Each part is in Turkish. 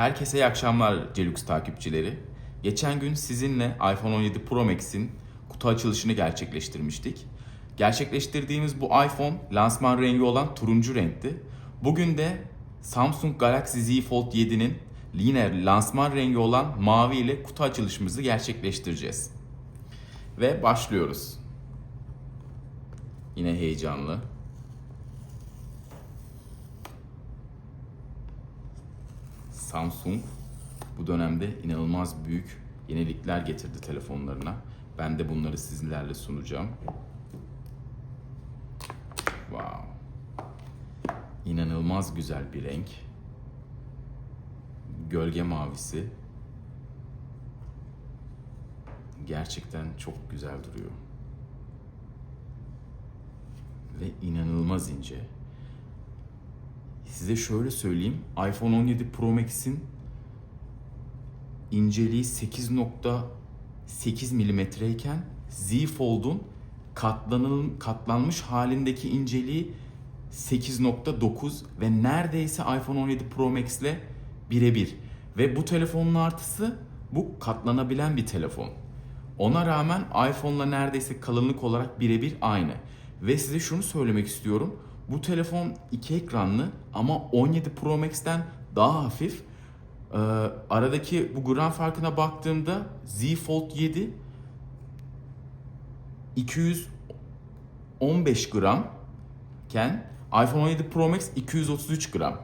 Herkese iyi akşamlar Celux takipçileri. Geçen gün sizinle iPhone 17 Pro Max'in kutu açılışını gerçekleştirmiştik. Gerçekleştirdiğimiz bu iPhone lansman rengi olan turuncu renkti. Bugün de Samsung Galaxy Z Fold 7'nin yine lansman rengi olan mavi ile kutu açılışımızı gerçekleştireceğiz. Ve başlıyoruz. Yine heyecanlı. Samsung bu dönemde inanılmaz büyük yenilikler getirdi telefonlarına. Ben de bunları sizlerle sunacağım. Wow. İnanılmaz güzel bir renk. Gölge mavisi. Gerçekten çok güzel duruyor. Ve inanılmaz ince. Size şöyle söyleyeyim. iPhone 17 Pro Max'in inceliği 8.8 milimetreyken Z Fold'un katlanıl, katlanmış halindeki inceliği 8.9 ve neredeyse iPhone 17 Pro Max ile birebir. Ve bu telefonun artısı bu katlanabilen bir telefon. Ona rağmen iPhone'la neredeyse kalınlık olarak birebir aynı. Ve size şunu söylemek istiyorum. Bu telefon iki ekranlı ama 17 Pro Max'ten daha hafif. Ee, aradaki bu gram farkına baktığımda Z Fold 7 215 gram iken iPhone 17 Pro Max 233 gram.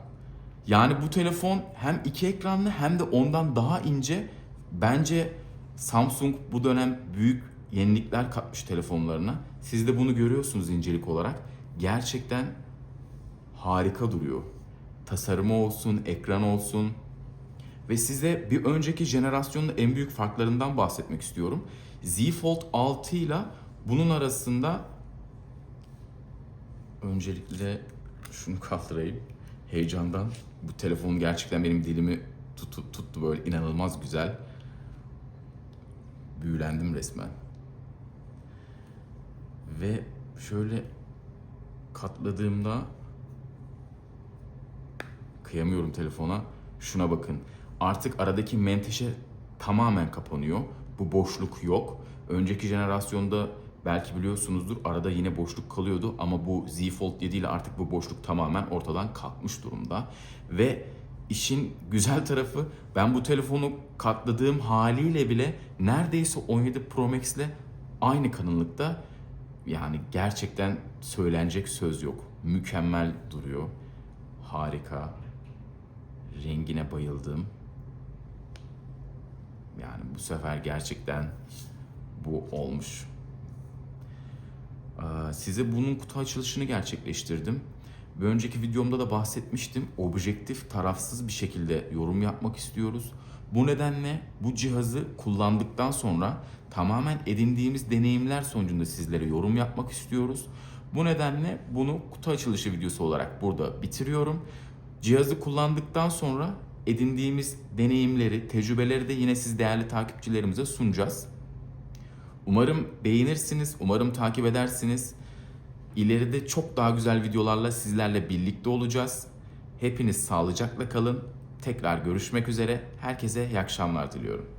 Yani bu telefon hem iki ekranlı hem de ondan daha ince. Bence Samsung bu dönem büyük yenilikler katmış telefonlarına. Siz de bunu görüyorsunuz incelik olarak. Gerçekten harika duruyor. Tasarımı olsun, ekran olsun. Ve size bir önceki jenerasyonun en büyük farklarından bahsetmek istiyorum. Z Fold 6 ile bunun arasında öncelikle şunu kaldırayım. Heyecandan bu telefon gerçekten benim dilimi tuttu, tuttu böyle inanılmaz güzel. Büyülendim resmen. Ve şöyle katladığımda kıyamıyorum telefona. Şuna bakın. Artık aradaki menteşe tamamen kapanıyor. Bu boşluk yok. Önceki jenerasyonda belki biliyorsunuzdur arada yine boşluk kalıyordu ama bu Z Fold 7 ile artık bu boşluk tamamen ortadan kalkmış durumda. Ve işin güzel tarafı ben bu telefonu katladığım haliyle bile neredeyse 17 Pro Max ile aynı kalınlıkta. Yani gerçekten söylenecek söz yok. Mükemmel duruyor. Harika. Rengine bayıldım. Yani bu sefer gerçekten bu olmuş. Ee, Size bunun kutu açılışını gerçekleştirdim. Bir önceki videomda da bahsetmiştim. Objektif, tarafsız bir şekilde yorum yapmak istiyoruz. Bu nedenle bu cihazı kullandıktan sonra tamamen edindiğimiz deneyimler sonucunda sizlere yorum yapmak istiyoruz. Bu nedenle bunu kutu açılışı videosu olarak burada bitiriyorum. Cihazı kullandıktan sonra edindiğimiz deneyimleri, tecrübeleri de yine siz değerli takipçilerimize sunacağız. Umarım beğenirsiniz, umarım takip edersiniz. İleride çok daha güzel videolarla sizlerle birlikte olacağız. Hepiniz sağlıcakla kalın. Tekrar görüşmek üzere. Herkese iyi akşamlar diliyorum.